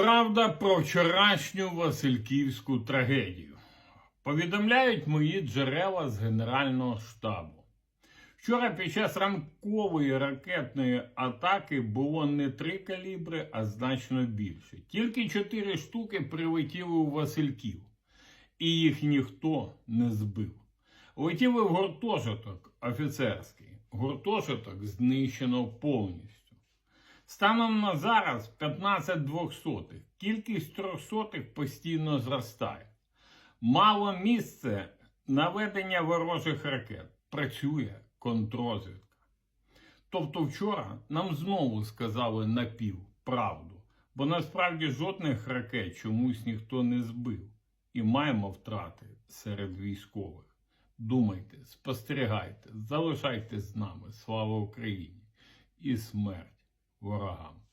Правда про вчорашню Васильківську трагедію. Повідомляють мої джерела з Генерального штабу. Вчора під час ранкової ракетної атаки було не три калібри, а значно більше. Тільки чотири штуки прилетіли у Васильків, і їх ніхто не збив. Летіли в гуртожиток офіцерський. Гуртожиток знищено повністю. Станом на зараз 15 двохсотих. Кількість трьохсотих постійно зростає. Мало місце наведення ворожих ракет. Працює контрозвідка. Тобто вчора нам знову сказали напів правду, бо насправді жодних ракет чомусь ніхто не збив. І маємо втрати серед військових. Думайте, спостерігайте, залишайтесь з нами. Слава Україні і смерть وراها.